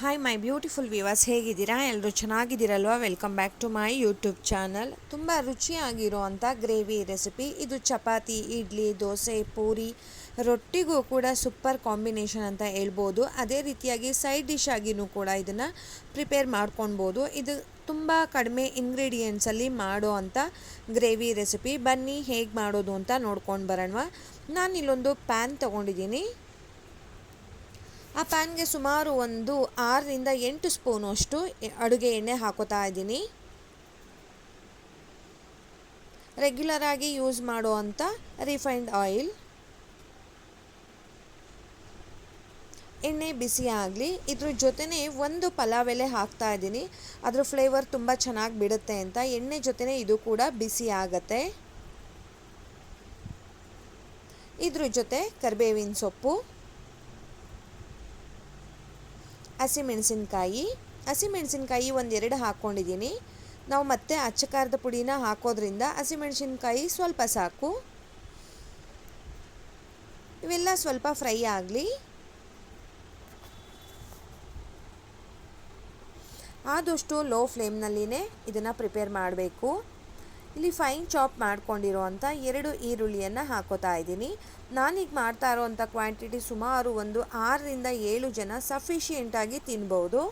Hi my beautiful viewers ಹೇಗಿದ್ದೀರಾ? ಎಲ್ಲರೂ ಚೆನ್ನಾಗಿದ್ದೀರಲ್ವ? Welcome back to my YouTube channel ತುಂಬ ರುಚಿಯಾಗಿರುವಂಥ ಗ್ರೇವಿ ರೆಸಿಪಿ ಇದು ಚಪಾತಿ, ಇಡ್ಲಿ, ದೋಸೆ, ಪೂರಿ, ರೊಟ್ಟಿಗೂ ಕೂಡ ಸೂಪರ್ ಕಾಂಬಿನೇಷನ್ ಅಂತ ಹೇಳ್ಬೋದು. ಅದೇ ರೀತಿಯಾಗಿ ಸೈಡ್ ಡಿಶ್ ಆಗಿನೂ ಕೂಡ ಇದನ್ನು ಪ್ರಿಪೇರ್ ಮಾಡ್ಕೊಳ್ಬೋದು. ಇದು ತುಂಬ ಕಡಿಮೆ ಇಂಗ್ರೀಡಿಯೆಂಟ್ಸಲ್ಲಿ ಮಾಡೋ ಅಂಥ ಗ್ರೇವಿ ರೆಸಿಪಿ ಬನ್ನಿ ಹೇಗೆ ಮಾಡೋದು ಅಂತ ನೋಡ್ಕೊಂಡು ಬರೋಣ. ನಾನು ಇಲ್ಲೊಂದು ಪ್ಯಾನ್ ತೊಗೊಂಡಿದ್ದೀನಿ. ಆ ಪ್ಯಾನ್ಗೆ ಸುಮಾರು ಒಂದು ಆರರಿಂದ ಎಂಟು ಸ್ಪೂನಷ್ಟು ಅಡುಗೆ ಎಣ್ಣೆ ಹಾಕೋತಾ ಇದ್ದೀನಿ. ರೆಗ್ಯುಲರ್ ಆಗಿ ಯೂಸ್ ಮಾಡುವಂಥ ರಿಫೈನ್ಡ್ ಆಯಿಲ್ ಎಣ್ಣೆ ಬಿಸಿ ಆಗಲಿ, ಇದ್ರ ಜೊತೆನೇ ಒಂದು ಪಲಾವ್ ಎಲೆ ಹಾಕ್ತಾ ಇದ್ದೀನಿ. ಅದ್ರ ಫ್ಲೇವರ್ ತುಂಬ ಚೆನ್ನಾಗಿ ಬಿಡುತ್ತೆ ಅಂತ. ಎಣ್ಣೆ ಜೊತೆನೇ ಇದು ಕೂಡ ಬಿಸಿ ಆಗತ್ತೆ. ಇದ್ರ ಜೊತೆ ಕರಿಬೇವಿನ ಸೊಪ್ಪು. ಹಸಿಮೆಣಸಿನ್ಕಾಯಿ ಹಸಿಮೆಣಸಿನ್ಕಾಯಿ ಒಂದೆರಡು ಹಾಕ್ಕೊಂಡಿದ್ದೀನಿ. ನಾವು ಮತ್ತೆ ಅಚ್ಚ ಖಾರದ ಪುಡಿನ ಹಾಕೋದ್ರಿಂದ ಹಸಿಮೆಣಸಿನ್ಕಾಯಿ ಸ್ವಲ್ಪ ಸಾಕು. ಇವೆಲ್ಲ ಸ್ವಲ್ಪ ಫ್ರೈ ಆಗಲಿ. ಆದಷ್ಟು ಲೋ ಫ್ಲೇಮ್ನಲ್ಲಿನೇ ಇದನ್ನು ಪ್ರಿಪೇರ್ ಮಾಡಬೇಕು. ಇಲ್ಲಿ ಫೈನ್ ಚಾಪ್ ಮಾಡ್ಕೊಂಡಿರೋವಂಥ ಎರಡು ಈರುಳ್ಳಿಯನ್ನು ಹಾಕೋತಾ ಇದ್ದೀನಿ. ನಾನೀಗ ಮಾಡ್ತಾ ಇರೋವಂಥ ಕ್ವಾಂಟಿಟಿ ಸುಮಾರು ಒಂದು ಆರರಿಂದ ಏಳು ಜನ ಸಫಿಷಿಯೆಂಟಾಗಿ ತಿನ್ಬೋದು.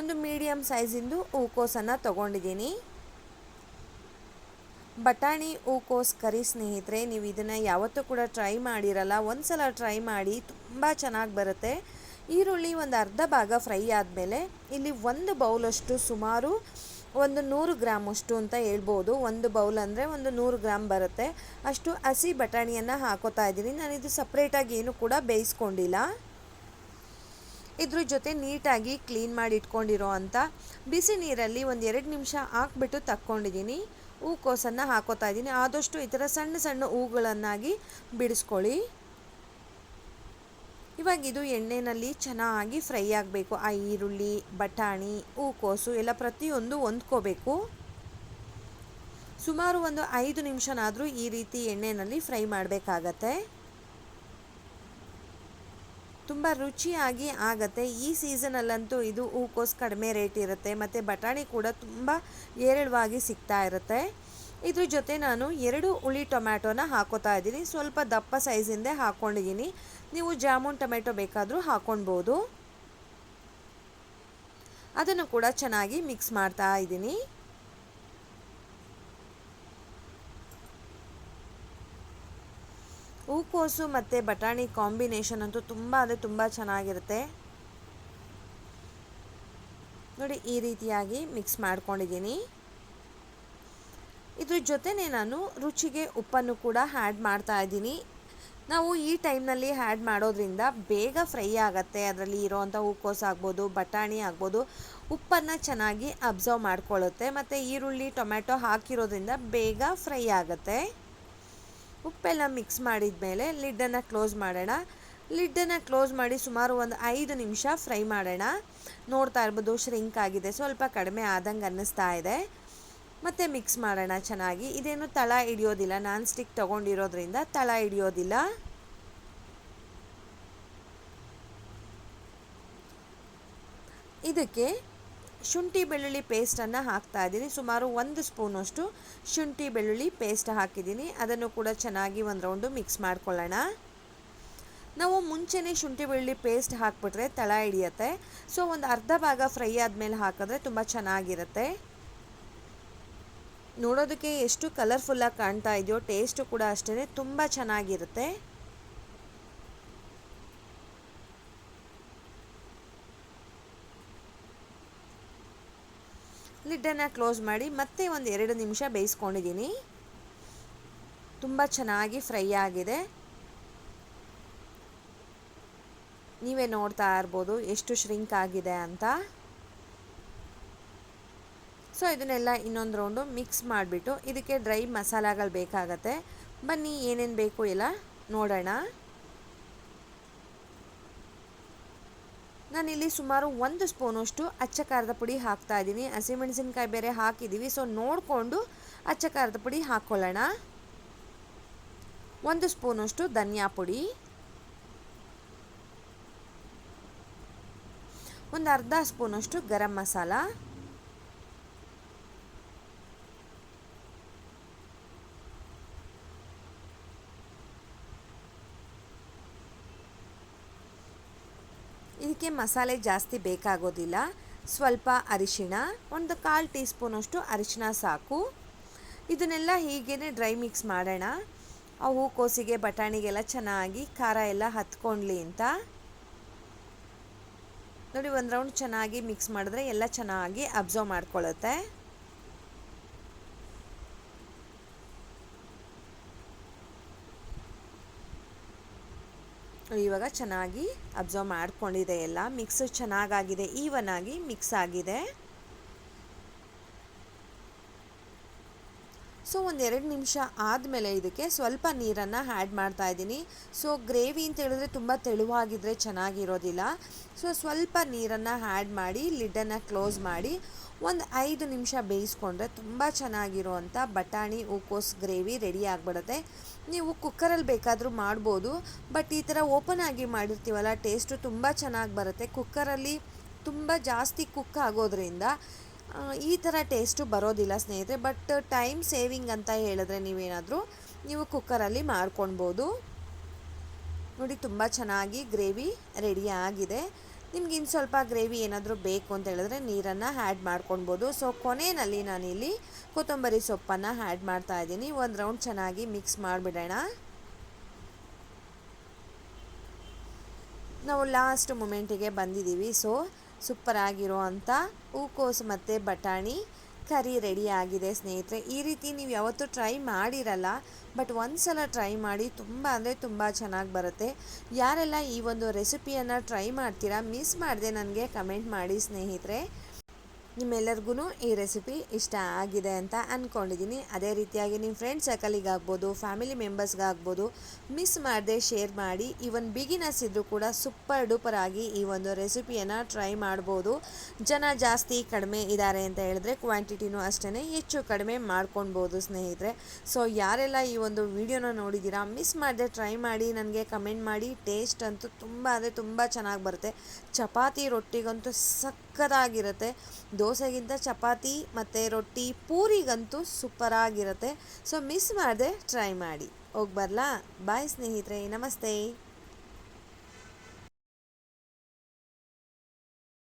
ಒಂದು ಮೀಡಿಯಮ್ ಸೈಜಿಂದು ಹೂಕೋಸನ್ನು ತೊಗೊಂಡಿದ್ದೀನಿ. ಬಟಾಣಿ ಹೂಕೋಸ್ ಕರಿ ಸ್ನೇಹಿತರೆ, ನೀವು ಇದನ್ನು ಯಾವತ್ತೂ ಕೂಡ ಟ್ರೈ ಮಾಡಿರಲ್ಲ. ಒಂದು ಸಲ ಟ್ರೈ ಮಾಡಿ ತುಂಬ ಚೆನ್ನಾಗಿ ಬರುತ್ತೆ. ಈರುಳ್ಳಿ ಒಂದು ಅರ್ಧ ಭಾಗ ಫ್ರೈ ಆದಮೇಲೆ ಇಲ್ಲಿ ಒಂದು ಬೌಲಷ್ಟು ಸುಮಾರು ಒಂದು ನೂರು ಗ್ರಾಮಷ್ಟು ಅಂತ ಹೇಳ್ಬೋದು. ಒಂದು ಬೌಲ್ ಅಂದರೆ ಒಂದು ನೂರು ಗ್ರಾಮ್ ಬರುತ್ತೆ. ಅಷ್ಟು ಹಸಿ ಬಟಾಣಿಯನ್ನು ಹಾಕೋತಾ ಇದ್ದೀನಿ. ನಾನಿದು ಸಪ್ರೇಟಾಗಿ ಏನು ಕೂಡ ಬೇಯಿಸ್ಕೊಂಡಿಲ್ಲ. ಇದ್ರ ಜೊತೆ ನೀಟಾಗಿ ಕ್ಲೀನ್ ಮಾಡಿ ಇಟ್ಕೊಂಡಿರೋ ಅಂತ ಬಿಸಿ ನೀರಲ್ಲಿ ಒಂದು ಎರಡು ನಿಮಿಷ ಹಾಕ್ಬಿಟ್ಟು ತಕ್ಕೊಂಡಿದ್ದೀನಿ. ಹೂಕೋಸನ್ನು ಹಾಕೋತಾ ಇದ್ದೀನಿ. ಆದಷ್ಟು ಈ ಥರ ಸಣ್ಣ ಸಣ್ಣ ಹೂಗಳನ್ನಾಗಿ ಬಿಡಿಸ್ಕೊಳ್ಳಿ. ಇವಾಗ ಇದು ಎಣ್ಣೆಯಲ್ಲಿ ಚೆನ್ನಾಗಿ ಫ್ರೈ ಆಗಬೇಕು. ಆ ಈರುಳ್ಳಿ, ಬಟಾಣಿ, ಹೂಕೋಸು ಎಲ್ಲ ಪ್ರತಿಯೊಂದು ಹೊಂದ್ಕೋಬೇಕು. ಸುಮಾರು ಒಂದು ಐದು ನಿಮಿಷನಾದರೂ ಈ ರೀತಿ ಎಣ್ಣೆಯಲ್ಲಿ ಫ್ರೈ ಮಾಡಬೇಕಾಗತ್ತೆ. ತುಂಬ ರುಚಿಯಾಗಿ ಆಗತ್ತೆ. ಈ ಸೀಸನಲ್ಲಂತೂ ಇದು ಹೂಕೋಸು ಕಡಿಮೆ ರೇಟ್ ಇರುತ್ತೆ, ಮತ್ತು ಬಟಾಣಿ ಕೂಡ ತುಂಬ ಏರಳವಾಗಿ ಸಿಗ್ತಾ ಇರುತ್ತೆ. ಇದ್ರ ಜೊತೆ ನಾನು ಎರಡು ಹುಳಿ ಟೊಮ್ಯಾಟೋನ ಹಾಕೋತಾ ಇದ್ದೀನಿ. ಸ್ವಲ್ಪ ದಪ್ಪ ಸೈಜಿಂದೆ ಹಾಕ್ಕೊಂಡಿದ್ದೀನಿ ನೀವು ಜಾಮೂನ್ ಟೊಮೆಟೊ ಬೇಕಾದರೂ ಹಾಕ್ಕೊಳ್ಬೋದು ಅದನ್ನು ಕೂಡ ಚೆನ್ನಾಗಿ ಮಿಕ್ಸ್ ಮಾಡ್ತಾ ಇದ್ದೀನಿ. ಹೂಕೋಸು ಮತ್ತು ಬಟಾಣಿ ಕಾಂಬಿನೇಷನ್ ಅಂತೂ ತುಂಬ ಅಂದರೆ ತುಂಬ ಚೆನ್ನಾಗಿರುತ್ತೆ. ನೋಡಿ ಈ ರೀತಿಯಾಗಿ ಮಿಕ್ಸ್ ಮಾಡ್ಕೊಂಡಿದ್ದೀನಿ. ಇದ್ರ ಜೊತೆನೇ ನಾನು ರುಚಿಗೆ ಉಪ್ಪನ್ನು ಕೂಡ ಹ್ಯಾಡ್ ಮಾಡ್ತಾ ಇದ್ದೀನಿ. ನಾವು ಈ ಟೈಮ್ನಲ್ಲಿ ಹ್ಯಾಡ್ ಮಾಡೋದ್ರಿಂದ ಬೇಗ ಫ್ರೈ ಆಗುತ್ತೆ. ಅದರಲ್ಲಿ ಇರೋವಂಥ ಹೂಕೋಸು ಆಗ್ಬೋದು, ಬಟಾಣಿ ಆಗ್ಬೋದು, ಉಪ್ಪನ್ನು ಚೆನ್ನಾಗಿ ಅಬ್ಸರ್ವ್ ಮಾಡ್ಕೊಳ್ಳುತ್ತೆ. ಮತ್ತು ಈರುಳ್ಳಿ ಟೊಮೆಟೊ ಹಾಕಿರೋದ್ರಿಂದ ಬೇಗ ಫ್ರೈ ಆಗುತ್ತೆ. ಉಪ್ಪೆಲ್ಲ ಮಿಕ್ಸ್ ಮಾಡಿದ ಮೇಲೆ ಲಿಡ್ಡನ್ನು ಕ್ಲೋಸ್ ಮಾಡೋಣ. ಲಿಡ್ಡನ್ನು ಕ್ಲೋಸ್ ಮಾಡಿ ಸುಮಾರು ಒಂದು ಐದು ನಿಮಿಷ ಫ್ರೈ ಮಾಡೋಣ. ನೋಡ್ತಾ ಇರ್ಬೋದು ಶ್ರಿಂಕ್ ಆಗಿದೆ. ಸ್ವಲ್ಪ ಕಡಿಮೆ ಆದಂಗೆ ಅನ್ನಿಸ್ತಾ ಇದೆ. ಮತ್ತು ಮಿಕ್ಸ್ ಮಾಡೋಣ ಚೆನ್ನಾಗಿ. ಇದೇನು ತಳ ಹಿಡಿಯೋದಿಲ್ಲ. ನಾನ್ ಸ್ಟಿಕ್ ತೊಗೊಂಡಿರೋದ್ರಿಂದ ತಳ ಹಿಡಿಯೋದಿಲ್ಲ. ಇದಕ್ಕೆ ಶುಂಠಿ ಬೆಳ್ಳುಳ್ಳಿ ಪೇಸ್ಟನ್ನು ಹಾಕ್ತಾ ಇದ್ದೀನಿ. ಸುಮಾರು ಒಂದು ಸ್ಪೂನಷ್ಟು ಶುಂಠಿ ಬೆಳ್ಳುಳ್ಳಿ ಪೇಸ್ಟ್ ಹಾಕಿದ್ದೀನಿ. ಅದನ್ನು ಕೂಡ ಚೆನ್ನಾಗಿ ಒಂದು ರೌಂಡು ಮಿಕ್ಸ್ ಮಾಡ್ಕೊಳ್ಳೋಣ. ನಾವು ಮುಂಚೆನೇ ಶುಂಠಿ ಬೆಳ್ಳುಳ್ಳಿ ಪೇಸ್ಟ್ ಹಾಕ್ಬಿಟ್ರೆ ತಳ ಹಿಡಿಯುತ್ತೆ. ಸೊ ಒಂದು ಅರ್ಧ ಭಾಗ ಫ್ರೈ ಆದಮೇಲೆ ಹಾಕಿದ್ರೆ ತುಂಬ ಚೆನ್ನಾಗಿರುತ್ತೆ. ನೋಡೋದಕ್ಕೆ ಎಷ್ಟು ಕಲರ್ಫುಲ್ಲಾಗಿ ಕಾಣ್ತಾ ಇದೆಯೋ ಟೇಸ್ಟು ಕೂಡ ಅಷ್ಟೇ ತುಂಬ ಚೆನ್ನಾಗಿರುತ್ತೆ. ಲಿಡ್ಡನ್ನು ಕ್ಲೋಸ್ ಮಾಡಿ ಮತ್ತೆ ಒಂದು ಎರಡು ನಿಮಿಷ ಬೇಯಿಸ್ಕೊಂಡಿದ್ದೀನಿ. ತುಂಬ ಚೆನ್ನಾಗಿ ಫ್ರೈ ಆಗಿದೆ. ನೀವೇ ನೋಡ್ತಾ ಇರ್ಬೋದು ಎಷ್ಟು ಶ್ರಿಂಕ್ ಆಗಿದೆ ಅಂತ. ಸೊ ಇದನ್ನೆಲ್ಲ ಇನ್ನೊಂದು ರೌಂಡು ಮಿಕ್ಸ್ ಮಾಡಿಬಿಟ್ಟು ಇದಕ್ಕೆ ಡ್ರೈ ಮಸಾಲಾಗಳು ಬೇಕಾಗತ್ತೆ. ಬನ್ನಿ ಏನೇನು ಬೇಕು ಎಲ್ಲ ನೋಡೋಣ. ನಾನಿಲ್ಲಿ ಸುಮಾರು ಒಂದು ಸ್ಪೂನಷ್ಟು ಅಚ್ಚ ಖಾರದ ಪುಡಿ ಹಾಕ್ತಾ ಇದ್ದೀನಿ. ಹಸಿಮೆಣಸಿನ್ಕಾಯಿ ಬೇರೆ ಹಾಕಿದ್ದೀವಿ ಸೊ ನೋಡಿಕೊಂಡು ಅಚ್ಚ ಖಾರದ ಪುಡಿ ಹಾಕ್ಕೊಳ್ಳೋಣ. ಒಂದು ಸ್ಪೂನಷ್ಟು ಧನಿಯಾ ಪುಡಿ. ಒಂದು ಅರ್ಧ ಸ್ಪೂನಷ್ಟು ಗರಂ ಮಸಾಲ. ಇದಕ್ಕೆ ಮಸಾಲೆ ಜಾಸ್ತಿ ಬೇಕಾಗೋದಿಲ್ಲ. ಸ್ವಲ್ಪ ಅರಿಶಿಣ, ಒಂದು ಕಾಲು ಟೀ ಸ್ಪೂನಷ್ಟು ಅರಿಶಿಣ ಸಾಕು. ಇದನ್ನೆಲ್ಲ ಹೀಗೇ ಡ್ರೈ ಮಿಕ್ಸ್ ಮಾಡೋಣ. ಆ ಹೂಕೋಸಿಗೆ ಬಟಾಣಿಗೆಲ್ಲ ಚೆನ್ನಾಗಿ ಖಾರ ಎಲ್ಲ ಹತ್ಕೊಂಡ್ಲಿ ಅಂತ. ನೋಡಿ, ಒಂದು ರೌಂಡ್ ಚೆನ್ನಾಗಿ ಮಿಕ್ಸ್ ಮಾಡಿದ್ರೆ ಎಲ್ಲ ಚೆನ್ನಾಗಿ ಅಬ್ಸರ್ವ್ ಮಾಡ್ಕೊಳ್ಳುತ್ತೆ ಇವಾಗ ಚೆನ್ನಾಗಿ ಅಬ್ಸರ್ವ್ ಮಾಡ್ಕೊಂಡಿದೆ ಎಲ್ಲ. ಮಿಕ್ಸ್ ಚೆನ್ನಾಗಾಗಿದೆ. ಈವನ್ ಆಗಿ ಮಿಕ್ಸ್ ಆಗಿದೆ. ಸೊ ಒಂದೆರಡು ನಿಮಿಷ ಆದಮೇಲೆ ಇದಕ್ಕೆ ಸ್ವಲ್ಪ ನೀರನ್ನು ಆ್ಯಡ್ ಮಾಡ್ತಾ ಇದ್ದೀನಿ. ಸೊ ಗ್ರೇವಿ ಅಂತ ಹೇಳಿದ್ರೆ ತುಂಬ ತೆಳುವಾಗಿದ್ದರೆ ಚೆನ್ನಾಗಿರೋದಿಲ್ಲ. ಸೊ ಸ್ವಲ್ಪ ನೀರನ್ನು ಆ್ಯಡ್ ಮಾಡಿ ಲಿಡ್ಡನ್ನು ಕ್ಲೋಸ್ ಮಾಡಿ ಒಂದು ಐದು ನಿಮಿಷ ಬೇಯಿಸ್ಕೊಂಡ್ರೆ ತುಂಬ ಚೆನ್ನಾಗಿರುವಂಥ ಬಟಾಣಿ, ಹೂಕೋಸ್ ಗ್ರೇವಿ ರೆಡಿ ಆಗಿಬಿಡುತ್ತೆ. ನೀವು ಕುಕ್ಕರಲ್ಲಿ ಬೇಕಾದರೂ ಮಾಡ್ಬೋದು, ಬಟ್ ಈ ಥರ ಓಪನ್ ಆಗಿ ಮಾಡಿರ್ತೀವಲ್ಲ ಟೇಸ್ಟು ತುಂಬ ಚೆನ್ನಾಗಿ ಬರುತ್ತೆ. ಕುಕ್ಕರಲ್ಲಿ ತುಂಬ ಜಾಸ್ತಿ ಕುಕ್ ಆಗೋದ್ರಿಂದ ಈ ಥರ ಟೇಸ್ಟು ಬರೋದಿಲ್ಲ ಸ್ನೇಹಿತರೆ, ಬಟ್ ಟೈಮ್ ಸೇವಿಂಗ್ ಅಂತ ಹೇಳಿದ್ರೆ ನೀವೇನಾದರೂ ನೀವು ಕುಕ್ಕರಲ್ಲಿ ಮಾಡ್ಕೊಳ್ಬೋದು ನೋಡಿ, ತುಂಬ ಚೆನ್ನಾಗಿ ಗ್ರೇವಿ ರೆಡಿ ಆಗಿದೆ. ನಿಮ್ಗೆ ಇನ್ನು ಸ್ವಲ್ಪ ಗ್ರೇವಿ ಏನಾದರೂ ಬೇಕು ಅಂತ ಹೇಳಿದ್ರೆ ನೀರನ್ನು ಆ್ಯಡ್ ಮಾಡ್ಕೊಳ್ಬೋದು. ಸೊ ಕೊನೆಯಲ್ಲಿ ನಾನಿಲ್ಲಿ ಕೊತ್ತಂಬರಿ ಸೊಪ್ಪನ್ನು ಆ್ಯಡ್ ಮಾಡ್ತಾ ಇದ್ದೀನಿ. ಒಂದು ರೌಂಡ್ ಚೆನ್ನಾಗಿ ಮಿಕ್ಸ್ ಮಾಡಿಬಿಡೋಣ. ನಾವು ಲಾಸ್ಟ್ ಮೂಮೆಂಟಿಗೆ ಬಂದಿದ್ದೀವಿ. ಸೊ ಸೂಪರಾಗಿರೋ ಅಂಥ ಹೂಕೋಸು ಮತ್ತು ಬಟಾಣಿ ಕರಿ ರೆಡಿ ಆಗಿದೆ ಸ್ನೇಹಿತರೆ. ಈ ರೀತಿ ನೀವು ಯಾವತ್ತೂ ಟ್ರೈ ಮಾಡಿರಲ್ಲ ಬಟ್ ಒಂದು ಸಲ ಟ್ರೈ ಮಾಡಿ ತುಂಬ ಅಂದರೆ ತುಂಬ ಚೆನ್ನಾಗಿ ಬರುತ್ತೆ. ಯಾರೆಲ್ಲ ಈ ಒಂದು ರೆಸಿಪಿಯನ್ನು ಟ್ರೈ ಮಾಡ್ತೀರಾ ಮಿಸ್ ಮಾಡಿದೆ ನನಗೆ ಕಮೆಂಟ್ ಮಾಡಿ ಸ್ನೇಹಿತರೆ. ನಿಮ್ಮೆಲ್ಲರಿಗೂ ಈ ರೆಸಿಪಿ ಇಷ್ಟ ಆಗಿದೆ ಅಂತ ಅಂದ್ಕೊಂಡಿದ್ದೀನಿ ಅದೇ ರೀತಿಯಾಗಿ ನಿಮ್ಮ ಫ್ರೆಂಡ್ ಸರ್ಕಲಿಗಾಗ್ಬೋದು ಫ್ಯಾಮಿಲಿ ಮೆಂಬರ್ಸ್ಗಾಗ್ಬೋದು ಮಿಸ್ ಮಾಡದೆ ಶೇರ್ ಮಾಡಿ ಈವನ್ ಬಿಗಿನರ್ಸ್ ಇದ್ದರೂ ಕೂಡ ಸೂಪರ್ ಡೂಪರ್ ಆಗಿ ಈ ಒಂದು ರೆಸಿಪಿಯನ್ನು ಟ್ರೈ ಮಾಡ್ಬೋದು. ಜನ ಜಾಸ್ತಿ ಕಡಿಮೆ ಇದ್ದಾರೆ ಅಂತ ಹೇಳಿದ್ರೆ ಕ್ವಾಂಟಿಟಿನೂ ಅಷ್ಟೇ ಹೆಚ್ಚು ಕಡಿಮೆ ಮಾಡ್ಕೊಳ್ಬೋದು ಸ್ನೇಹಿತರೆ. ಸೊ ಯಾರೆಲ್ಲ ಈ ಒಂದು ವಿಡಿಯೋನ ನೋಡಿದ್ದೀರಾ ಮಿಸ್ ಮಾಡದೆ ಟ್ರೈ ಮಾಡಿ, ನನಗೆ ಕಮೆಂಟ್ ಮಾಡಿ ಟೇಸ್ಟ್ ಅಂತೂ ತುಂಬ ಅಂದರೆ ತುಂಬ ಚೆನ್ನಾಗಿ ಬರುತ್ತೆ. ಚಪಾತಿ ರೊಟ್ಟಿಗಂತೂ ಸಕ್ಕತ್ತಾಗಿರುತ್ತೆ ದೋಸೆಗಿಂತ ಚಪಾತಿ ಮತ್ತು ರೊಟ್ಟಿ ಪೂರಿಗಂತೂ ಸೂಪರಾಗಿರುತ್ತೆ. ಸೊ ಮಿಸ್ ಮಾಡದೆ ಟ್ರೈ ಮಾಡಿ. ಹೋಗಿ ಬರಲಾ? ಬಾಯ್ ಸ್ನೇಹಿತರೆ, ನಮಸ್ತೆ.